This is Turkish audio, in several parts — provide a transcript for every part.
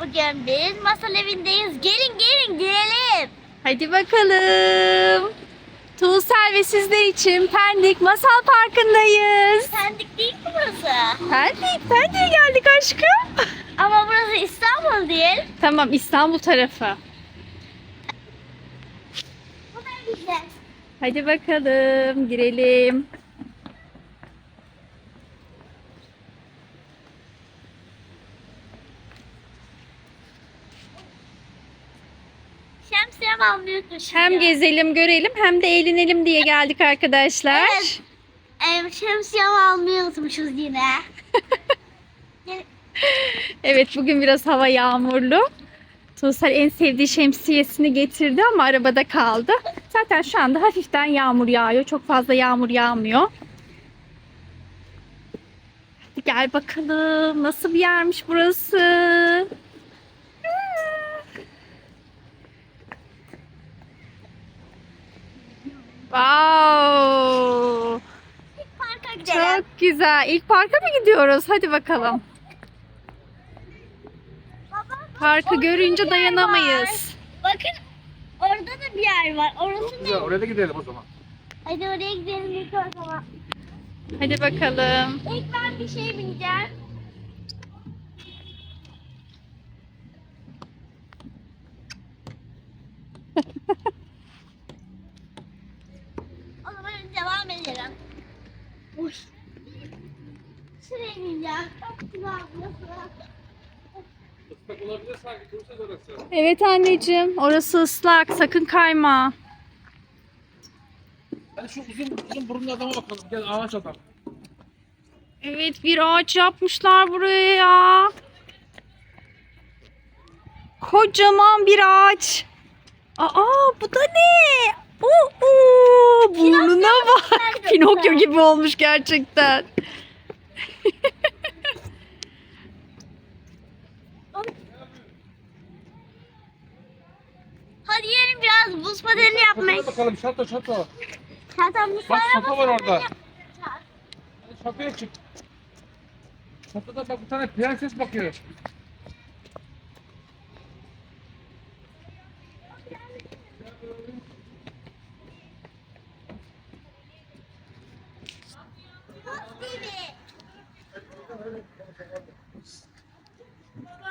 Bugün biz masal evindeyiz. Gelin gelin girelim. Hadi bakalım. Tuğsel ve sizler için Pendik Masal Parkı'ndayız. Pendik değil mi burası? Pendik, Pendik'e geldik aşkım. Ama burası İstanbul değil. Tamam İstanbul tarafı. Bu da güzel. Hadi bakalım girelim. Şemsiyem almayı düşünüyorum. Hem gezelim görelim hem de eğlenelim diye geldik arkadaşlar. Evet. Em, şemsiyemi almayı unutmuşuz yine. Evet bugün biraz hava yağmurlu. Tuğsel en sevdiği şemsiyesini getirdi ama arabada kaldı. Zaten şu anda hafiften yağmur yağıyor. Çok fazla yağmur yağmıyor. Hadi gel bakalım. Nasıl bir yermiş burası? Wow. Parka gidelim. Çok güzel. İlk parka mı gidiyoruz? Hadi bakalım. Baba, Parkı orada görünce dayanamayız. Bakın orada da bir yer var. Orası Güzel, ne? oraya da gidelim o zaman. Hadi oraya gidelim ilk o zaman. Hadi bakalım. İlk ben bir şey bineceğim. o zaman devam edelim. Uy. Şuraya bineceğim. Çok güzel burası. Islak olabilir sanki, duracağız orası. Evet anneciğim. Orası ıslak. Sakın kayma. Hadi şu uzun uzun burunlu adama bakalım. Gel ağaç adam. Evet bir ağaç yapmışlar buraya ya. Kocaman bir ağaç. Aa bu da ne? Oo, burnuna bak. Pinokyo gibi olmuş gerçekten. Hadi gelin biraz buz Şatoya bakalım şato. Zaten bu Bak şato var orada. Hadi şatoya çık. Şatoda bak bir tane prenses bakıyor.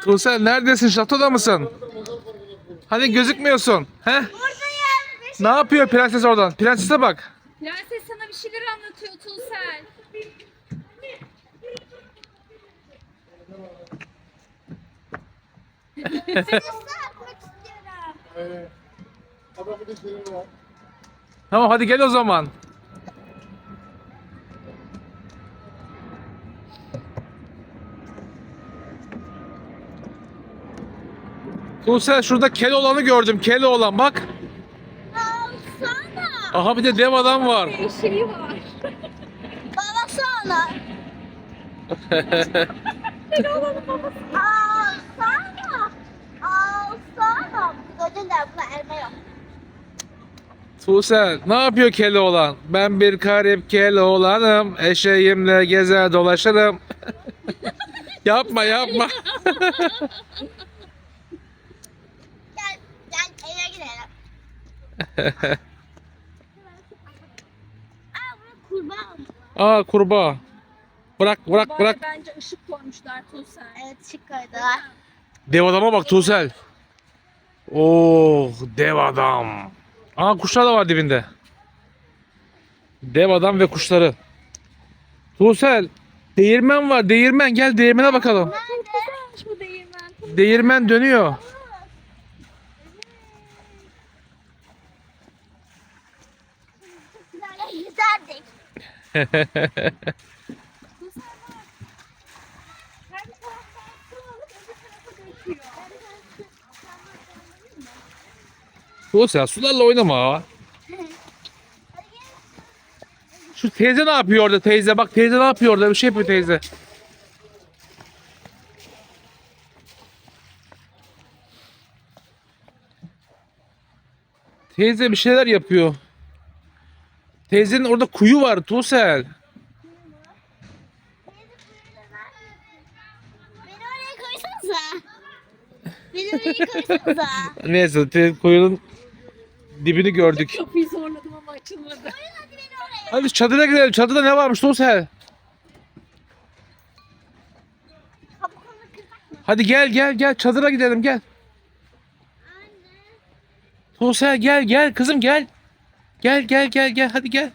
Tuğsel neredesin? Şatoda mısın? Hani gözükmüyorsun. He? Ne yapıyor prenses oradan? Prensese bak. Prenses sana bir şeyler anlatıyor istiyorum. Tamam hadi gel o zaman. Tuğsel şurada Keloğlan'ı gördüm. Keloğlan bak. Aha bir de dev adam var. Bir şeyi var. Baba sana. Alsana. Alsana. Gördün de buna elma yok. Tuğsel ne yapıyor Keloğlan? Ben bir garip Keloğlan'ım. Eşeğimle gezer dolaşırım. yapma yapma. Gel, gel eve gidelim. Aa burada kurbağa. Aa kurbağa. Bırak bırak bırak. Bence ışık koymuşlar Tuğsel. Evet şık koydular. Dev adama bak Tuğsel. Oh dev adam. Aa kuşlar da var dibinde. Dev adam ve kuşları. Tuğsel değirmen var değirmen gel değirmene bakalım. Güzelmiş bu değirmen. Değirmen dönüyor. Tuğsel sularla oynama. Şu teyze ne yapıyor orada teyze? Bak teyze ne yapıyor orada? Bir şey yapıyor teyze. Teyze bir şeyler yapıyor. Teyzenin orada kuyu var Tuğsel. Beni oraya koysanıza. Beni koysanıza. Neyse te- kuyunun dibini gördük. Kapıyı zorladım ama açılmadı. Hadi beni oraya. Hadi çadıra gidelim. Çadırda ne varmış Tuğsel? Mı? Hadi gel gel gel çadıra gidelim gel. Anne. Tuğsel gel gel kızım gel. Gel gel gel gel hadi gel.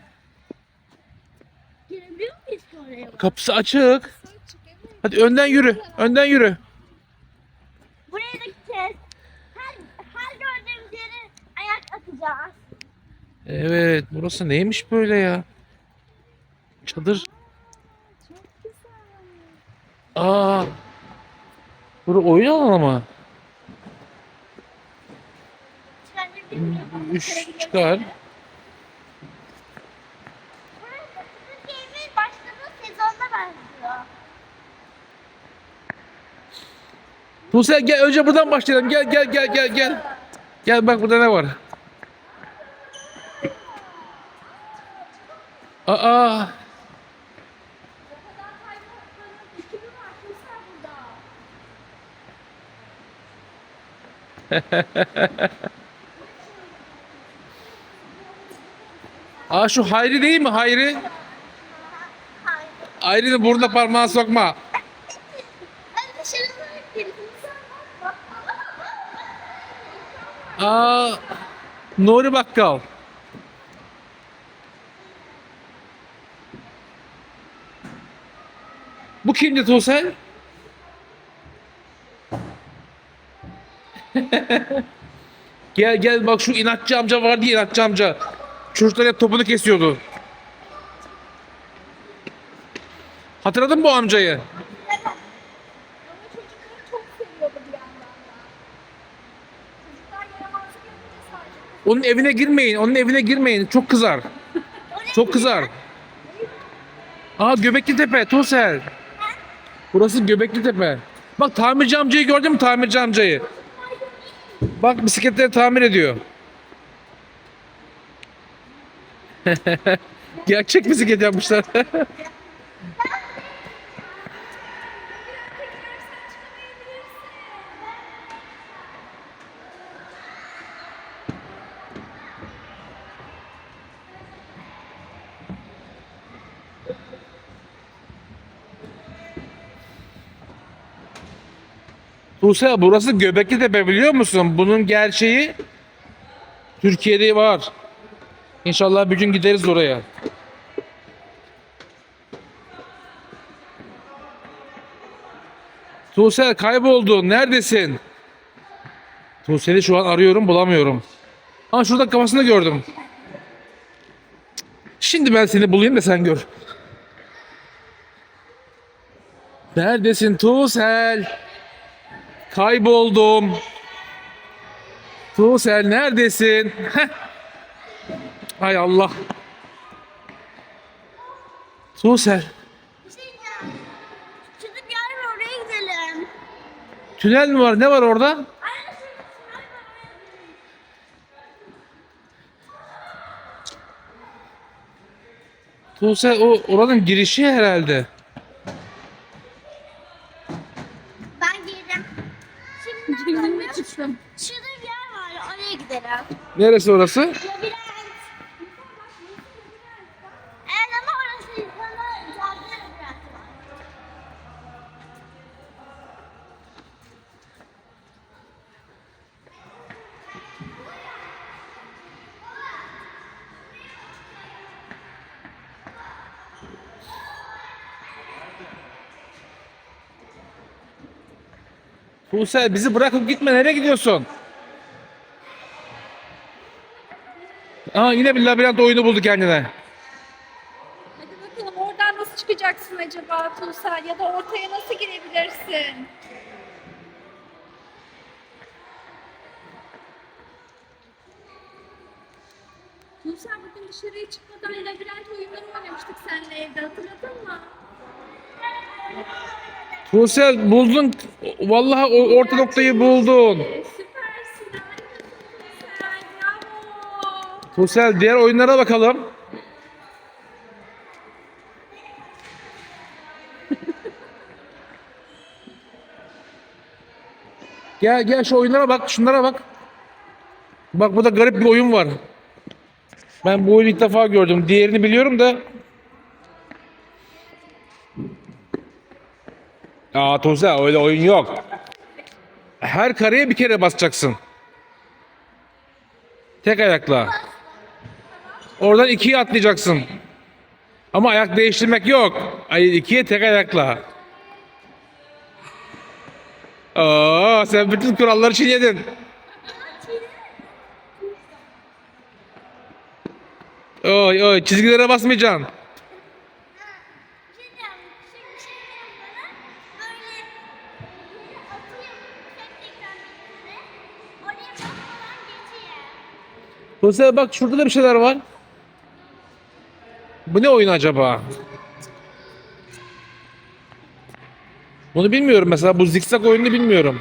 Girebiliyor muyuz ki oraya? Kapısı açık. Hadi önden yürü. Önden yürü. Buraya da gideceğiz. Her, her gördüğümüz yere ayak atacağız. Evet burası neymiş böyle ya? Çadır. Aa. Burası oyun alanı mı? Üç çıkar. Tuğsel gel önce buradan başlayalım. Gel gel gel gel gel. Gel bak burada ne var? Aa. Aa şu Hayri değil mi Hayri? Hayır. Hayri'nin burnuna parmağını sokma. Hadi dışarı gidelim. Aa, Nuri Bakkal. Bu kimdi Tuğsel? gel gel bak şu inatçı amca vardı ya inatçı amca. Çocuklar hep topunu kesiyordu. Hatırladın mı bu amcayı? Ama çocukları çok seviyordu bir yandan da. Çocuklar yaramazlık yapınca sadece Onun evine girmeyin. Onun evine girmeyin. Çok kızar. Çok kızar. Aa Göbekli Tepe, Tuğsel. Burası Göbekli Tepe. Bak tamirci amcayı gördün mü tamirci amcayı? Bak bisikletleri tamir ediyor. Gerçek bisiklet yapmışlar. Tuğsel burası Göbekli Tepe biliyor musun? Bunun gerçeği Türkiye'de var. İnşallah bir gün gideriz oraya. Tuğsel kayboldun. Neredesin? Tuğsel'i şu an arıyorum bulamıyorum. Ama şurada kafasını gördüm. Şimdi ben seni bulayım da sen gör. Neredesin Tuğsel? Kayboldum. Tuğsel neredesin? Heh. Hay Allah. Tuğsel. Şey yer var oraya gidelim. Tünel mi var? Ne var orada? Oraya gidelim. Tuğsel o oranın girişi herhalde. Ben girdim. Şimdi nerede Girdim oluyor? ve çıktım. Şurada bir yer var oraya gidelim. Neresi orası? Labirent. Evet ama orası insana cadde labirenti var. Tuğsel bizi bırakıp gitme. Nereye gidiyorsun? Aa yine bir labirent oyunu buldu kendine. Hadi bakalım oradan nasıl çıkacaksın acaba Tuğsel ya da ortaya nasıl girebilirsin? Tuğsel bugün dışarıya çıkmadan labirent oyunları oynamıştık seninle evde hatırladın mı? Tuğsel buldun. Vallahi o orta noktayı buldun. Tuğsel diğer oyunlara bakalım. Gel gel şu oyunlara bak, şunlara bak. Bak burada garip bir oyun var. Ben bu oyunu ilk defa gördüm. Diğerini biliyorum da. Aa Tuğsel öyle oyun yok. Her kareye bir kere basacaksın. Tek ayakla. Oradan ikiye atlayacaksın. Ama ayak değiştirmek yok. Ay ikiye tek ayakla. Aa, sen bütün kuralları çiğnedin. Oy oy çizgilere basmayacaksın. Geçeyim. Buse bak şurada da bir şeyler var. Bu ne oyun acaba? Bunu bilmiyorum mesela bu zikzak oyununu bilmiyorum.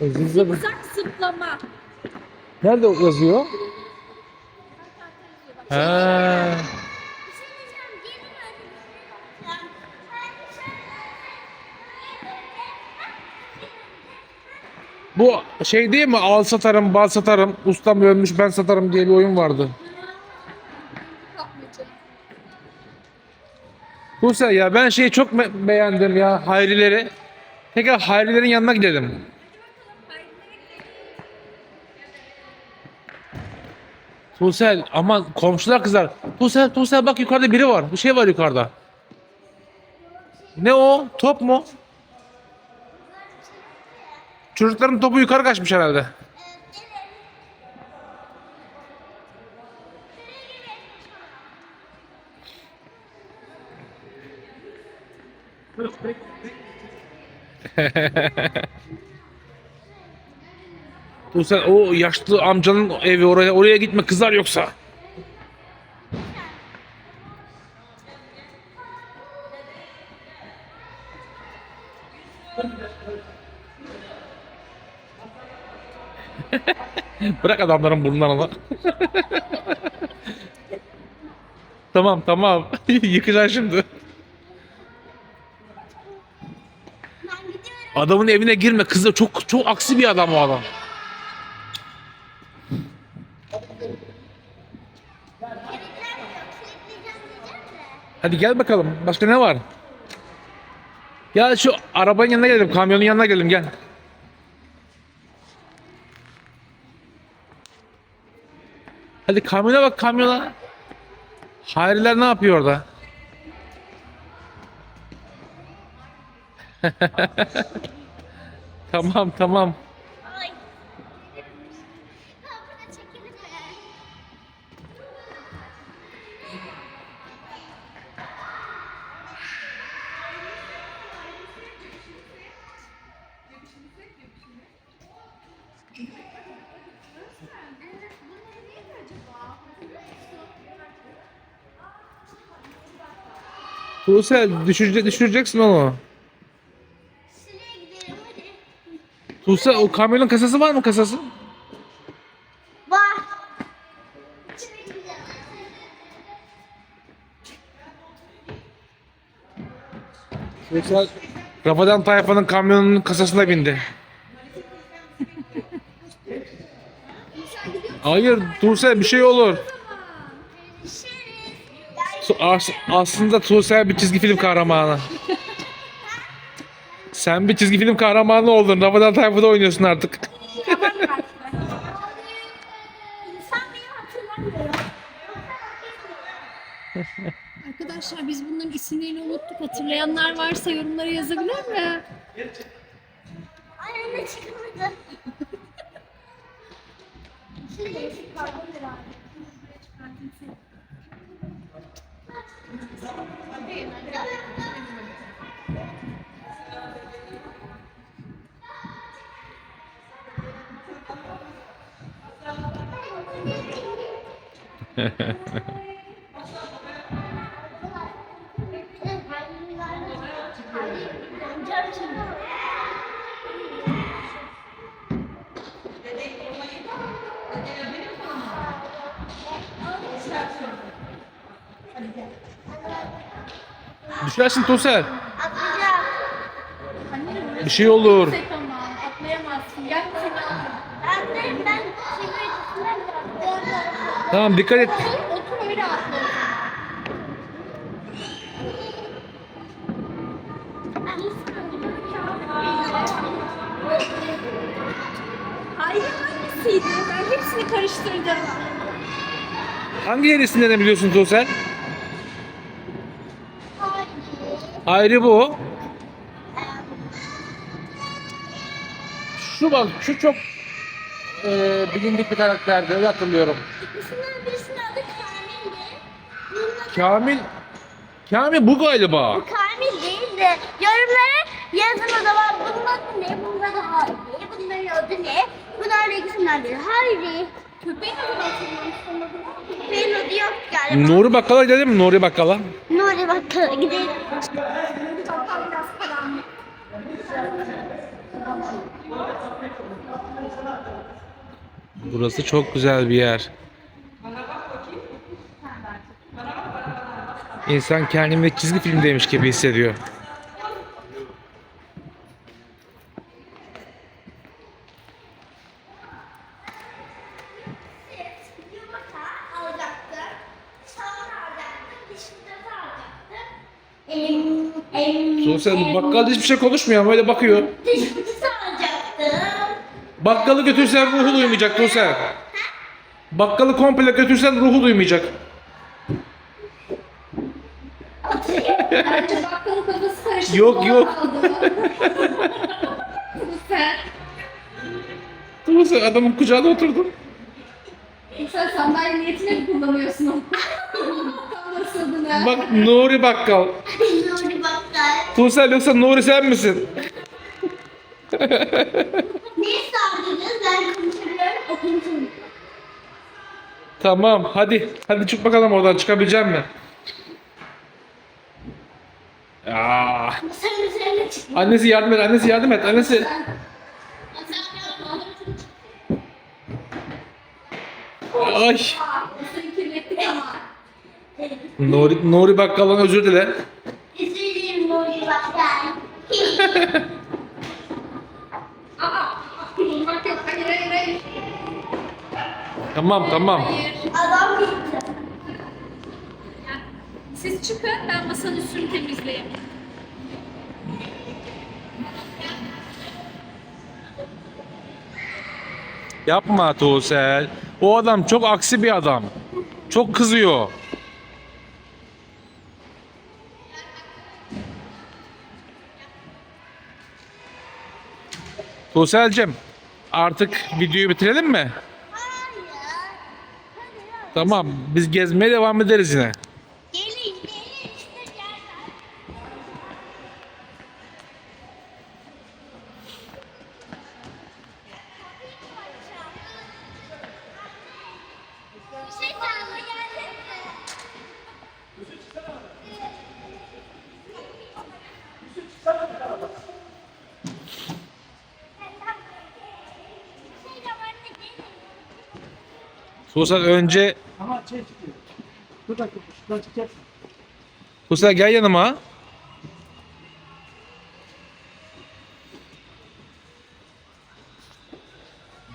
Zikzak... Zak zıplama. Nerede yazıyor? Ha. Bir şey diyeceğim. Gelin hadi bir şey yapacağım. Hadi şöyle. Bu şey değil mi? Al satarım, bal satarım, ustam ölmüş ben satarım diye bir oyun vardı. Buse ya ben şeyi çok beğendim ya Hayrileri. Tekrar Hayrilerin yanına gidelim. Tuğsel aman komşular kızar. Tuğsel Tuğsel bak yukarıda biri var. Bir şey var yukarıda. Ne o? Top mu? Çocukların topu yukarı kaçmış herhalde. Tuğsel o yaşlı amcanın evi oraya oraya gitme kızar yoksa. Bırak adamların burnlarını. tamam tamam. Yıkacaksın şimdi. Adamın evine girme kızı çok çok aksi bir adam o adam. Hadi gel bakalım. Başka ne var? Gel şu arabanın yanına gelelim. Kamyonun yanına gelelim gel. Hadi kamyona bak kamyona. Hayriler ne yapıyor orada? tamam tamam. Ay. Kapına çekilir mi? Tuğsel düşürecek, düşüreceksin onu. Şuraya gidelim hadi. Tuğsel o kamyonun kasası var mı kasası? Var. Tuğsel Rafadan Tayfa'nın kamyonunun kasasına bindi. Hayır Tuğsel bir şey olur. Tu- as- aslında Tuğsel bir çizgi film kahramanı. Sen bir çizgi film kahramanı oldun. Rafadan Tayfa'da oynuyorsun artık. İnsan beni hatırlamıyor. Arkadaşlar biz bunların isimlerini unuttuk. Hatırlayanlar varsa yorumlara yazabilir mi? Ay anne çıkamadı. Şuraya çıkardım herhalde. Ha, ha, ha. Düşersin Tuğsel. Atlayacağım. Bir şey olur. Atlayamazsın. Gel seni ben. Tamam dikkat et. Otur, otur öyle atla. Hayır hangisiydi? Ben hepsini karıştırdım. Hangi yerisinden biliyorsun Tuğsel? Hayır. Ayrı bu. Şu bak şu çok e, bilindik bir karakterdi öyle hatırlıyorum. İkisinden birisinin adı Kamil'di. Bunun adı Kamil Kamil bu galiba. Kamil değil de yorumlara yazın o zaman bunun adı ne, bunun adı Hayri, bunların adı ne? Bunlar ikisinden biri Hayri. Köpeğin adı yok galiba. Nuri Bakkal'a gidelim mi? Nuri Bakkal'a. Nuri bakalım gidelim. Burası çok güzel bir yer. İnsan kendini çizgi filmdeymiş gibi hissediyor. Yumurta alacaktım. Soğan alacaktım. Dişinde alacaktım. Sonuçta em, bakkalda hiçbir şey konuşmuyor ama öyle bakıyor. Diş fırçası alacaktım. Bakkalı götürsen ruhu duymayacak Tuğsel. Bakkalı komple götürsen ruhu duymayacak. Bence bakkalın kafası karışık. Yok, yok. Sen, Tuğsel adamın kucağına oturdun. sen sandalye niyetine mi kullanıyorsun onu? Tam. Bak Nuri Bakkal. Tuğsel yoksa Nuri sen misin? Ne sandınız? Ben konuşuyorum. O konuşuyor. Tamam hadi. Hadi çık bakalım oradan çıkabilecek mi? Aa, Masanın üzerine annesi yardım et, annesi yardım et, annesi. Ay. Nuri, Nuri Bakkal'dan özür dile. Üzülürüm Nuri bakkal. Aa, vurmak yok. Hayır, hayır, hayır. Tamam tamam. Adam gitti. Siz çıkın, ben masanın üstünü temizleyeyim. Yapma Tuğsel. O adam çok aksi bir adam. Çok kızıyor. Tuğsel'cim artık videoyu bitirelim mi? Tamam biz gezmeye devam ederiz yine. Gelin gelin işte yerler. Bir şey sağla geldin mi? Şey de anne gelin. Tuğsel önce Ama şey çıkıyor. Dur dakika şuradan çıkacaksın. Tuğsel gel yanıma.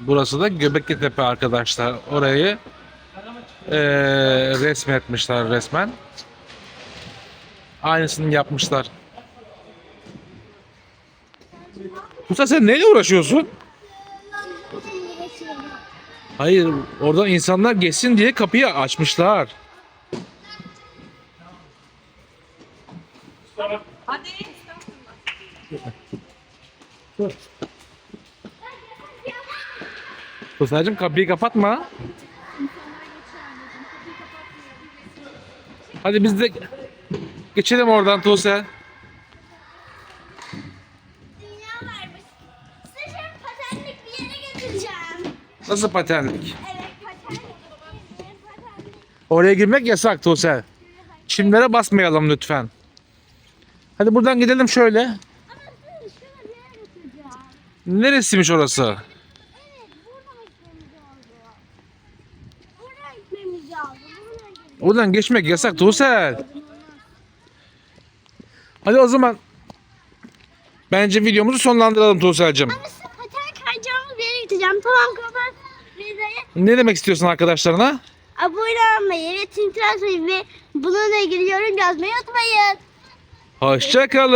Burası da Göbekli Tepe arkadaşlar. Orayı eee resmetmişler resmen. Aynısını yapmışlar. Tuğsel sen neyle uğraşıyorsun? Hayır, oradan insanlar geçsin diye kapıyı açmışlar. Hadi. Tuğsel'cim kapıyı kapatma. Hadi biz de geçelim oradan Tuğsel. Nasıl patenlik? Oraya girmek yasak Tuğsel. Çimlere basmayalım lütfen. Hadi buradan gidelim şöyle. Neresiymiş orası? Oradan geçmek yasak Tuğsel. Hadi o zaman bence videomuzu sonlandıralım Tuğsel'cim. Ama size paten kayacağımız bir yere gideceğim. Tamam kapat. Ne demek istiyorsun arkadaşlarına? abone olmayı ve atmayı ve bununla ilgili yorum yazmayı unutmayın. Hoşçakalın.